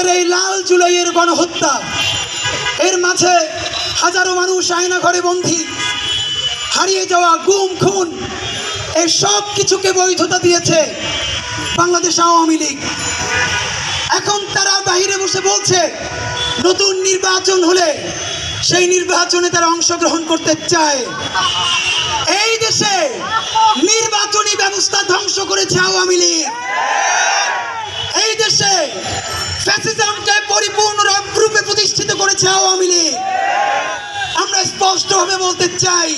আপনাদের এই লাল জুলাইয়ের গণহত্যা। এর মাঝে হাজারো মানুষ আয়না ঘরে বন্দী। হারিয়ে যাওয়া গুম, খুন এই সব কিছুকে বৈধতা দিয়েছে বাংলাদেশ আওয়ামী লীগ। এখন তারা বাইরে বসে বলছে, নতুন নির্বাচন হলে সেই নির্বাচনে তারা অংশগ্রহণ করতে চায়। এই দেশে নির্বাচনী ব্যবস্থা ধ্বংস করেছে আওয়ামী লীগ। এই দেশে ফ্যাসিজমকে পরিপূর্ণ রূপে প্রতিষ্ঠিত করেছে আওয়ামী লীগ। আমরা স্পষ্টভাবে বলতে চাই,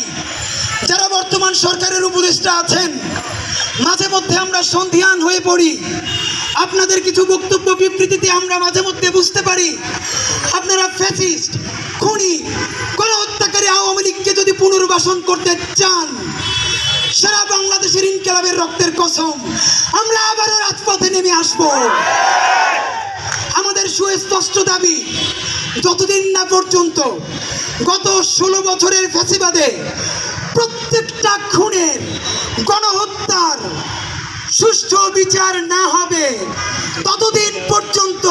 যারা বর্তমান সরকারের উপদেষ্টা আছেন, মাঝে মধ্যে আমরা সন্ধিয়ান হয়ে পড়ি। আপনাদের কিছু বক্তব্য বিবৃতিতে আমরা মাঝে মধ্যে বুঝতে পারি, আপনারা ফ্যাসিস্ট, খুনি, গণহত্যাকারী আওয়ামী লীগকে যদি পুনর্বাসন করতে চান, সারা বাংলাদেশের ইনকালাবের রক্তের কসম, আমরা আবারও রাজপথে নেমে আসব। যতদিন না পর্যন্ত গত ষোলো বছরের ফ্যাসিবাদে প্রত্যেকটা খুনের গণহত্যার সুষ্ঠু বিচার না হবে, ততদিন পর্যন্ত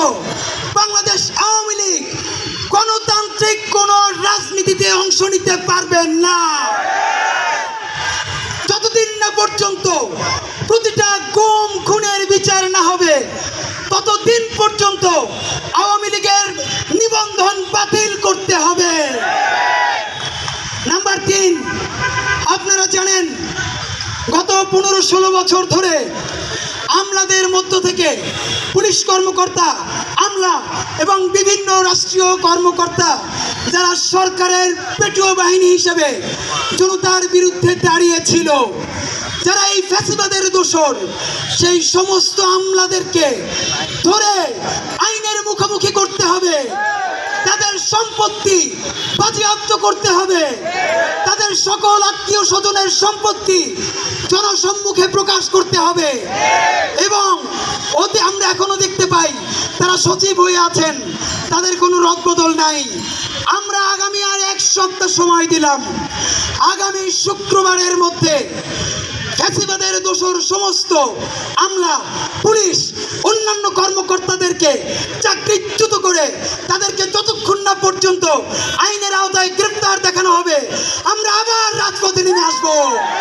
বাংলাদেশ আওয়ামী লীগ গণতান্ত্রিক কোনো রাজনীতিতে অংশ নিতে পারবে না। যতদিন না পর্যন্ত প্রতিটা গুম, খুনের বিচার না হবে, ততদিন পর্যন্ত আওয়ামী লীগের নিবন্ধন বাতিল করতে হবে নাম্বার তিন আপনারা জানেন, গত পনেরো ষোলো বছর ধরে আমলাদের মধ্য থেকে পুলিশ কর্মকর্তা, আমলা এবং বিভিন্ন রাষ্ট্রীয় কর্মকর্তা, যারা সরকারের পেটুয়া বাহিনী হিসেবে জনতার বিরুদ্ধে দাঁড়িয়েছিল, যারা এই ফ্যাসিবাদের দোষর, সেই সমস্ত আমলাদেরকে ধরে আইনের মুখোমুখি করতে হবে, তাদের সম্পত্তি বাজেয়াপ্ত করতে হবে। তাদের সকল আত্মীয় স্বজনের সম্পত্তি জনসম্মুখে প্রকাশ করতে হবে। এবং ওতে আমরা এখনও দেখতে পাই, তারা সচিব হয়ে আছেন, তাদের কোনো রদবদল নাই। আমরা আগামী আর এক সপ্তাহ সময় দিলাম। আগামী শুক্রবারের মধ্যে ফ্যাসিবাদের দোষর সমস্ত আমলা, পুলিশ, অন্যান্য কর্মকর্তাদেরকে চাকরিচ্যুত করে তাদেরকে যতক্ষণ না পর্যন্ত আইনের আওতায় গ্রেপ্তার দেখানো হবে, আমরা আবার রাজপথে নেমে আসব